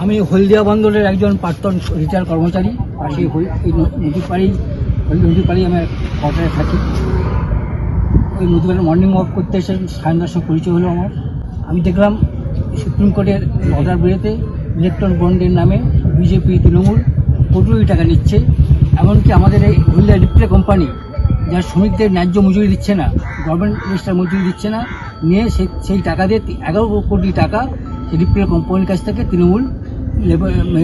আমি হলদিয়া বন্দরের একজন প্রাক্তন রিটায়ার কর্মচারী পাশে হই- এই ন- নদীর পাড়েই আমি কোয়ার্টারে থাকি। ওই নদীর পাড়ে মর্নিং ওয়াক করতে এসে সায়নদার সঙ্গে পরিচয় হলো আমার। আমি দেখলাম সুপ্রিম কোর্টের অর্ডার বেরোতে ইলেকট্রন বন্ডের নামে বিজেপি তৃণমূল কোটি টাকা নিচ্ছে। এমনকি আমাদের এই হলদিয়া রিপ্লে কোম্পানি যার শ্রমিকদের ন্যায্য মজুরি দিচ্ছে না গভর্নমেন্ট মিনিস্টার মজুরি দিচ্ছে না, নিয়ে সেই টাকা দিয়ে এগারো কোটি টাকা রিপ্লে কোম্পানির কাছ থেকে তৃণমূল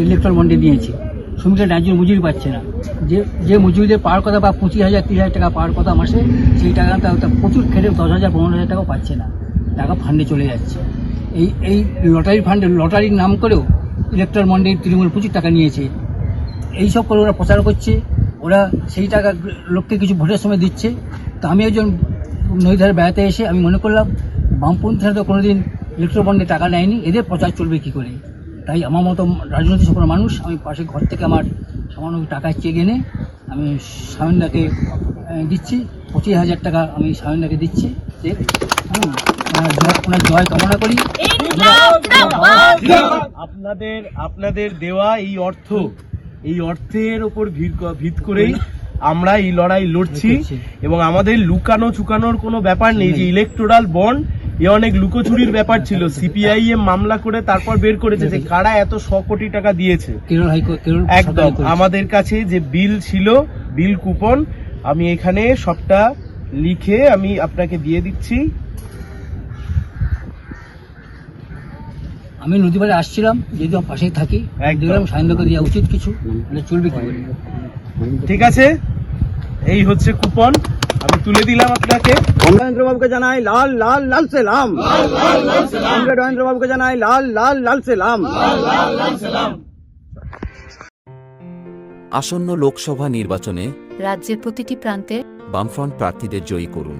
ইলেকট্রন বন্ডে নিয়েছে। শ্রমিকরা ন্যায্য মজুরি পাচ্ছে না। যে যে মজুরিদের পাওয়ার কথা বা পঁচিশ হাজার, তিরিশ হাজার টাকা পাওয়ার কথা মাসে, সেই টাকাটা তা প্রচুর খেটে দশ হাজার, পনেরো হাজার টাকাও পাচ্ছে না। টাকা ফান্ডে চলে যাচ্ছে। এই এই লটারি ফান্ডে লটারির নাম করেও ইলেকট্রন বন্ডে তৃণমূল প্রচুর টাকা নিয়েছে। এই সব করে ওরা প্রচার করছে। ওরা সেই টাকা লোককে কিছু ভোটের সময় দিচ্ছে। তো আমি একজন নদী ধারে বেড়াতে এসে আমি মনে করলাম, বামপন্থীরা তো কোনোদিন ইলেকট্রো বন্ডে টাকা নেয়নি এদের প্রচার চলবে কি করে? তাই আমার মতো রাজনৈতিক সকল মানুষ আমি পাশে ঘর থেকে আমার সামান্য টাকা চেয়ে এনে আমি সায়নদাকে দিচ্ছি। পঁচিশ হাজার টাকা আমি সায়নদাকে দিচ্ছি ওনার জয়- কামনা করি। আপনাদের আপনাদের দেওয়া এই অর্থ এই অর্থের ওপর ভিত করেই আমরা এই লড়াই লড়ছি লড়ছি। এবং আমাদের লুকানো চুকানোর কোনো ব্যাপার নেই যে ইলেকটোরাল বন্ড এ অনেক লুকোচুরির ব্যাপার ছিল। সিপিআইএম মামলা করে তারপর বের করেছে যে কারা এত শ কোটি টাকা দিয়েছে। একদম আমাদের কাছে যে বিল ছিল বিল কুপন আমি এখানে সবটা লিখে আমি আপনাকে দিয়ে দিচ্ছি। আমি নদী পাড়ে আসছিলাম যদি পাশেই থাকি। দেখলাম সায়নদাকে দেওয়া উচিত কিছু মানে চলবে কি ঠিক আছে? এই হচ্ছে কুপন। আমি তুলে দিলাম আপনাকে। নরেন্দ্র বাবুকে জানাই লাল লাল লাল সেলাম। কমরেড নরেন্দ্র বাবুকে জানাই লাল লাল লাল সেলাম। আসন্ন লোকসভা নির্বাচনে রাজ্যের প্রতিটি প্রান্তে বামফ্রন্ট প্রার্থীদের জয়ী করুন।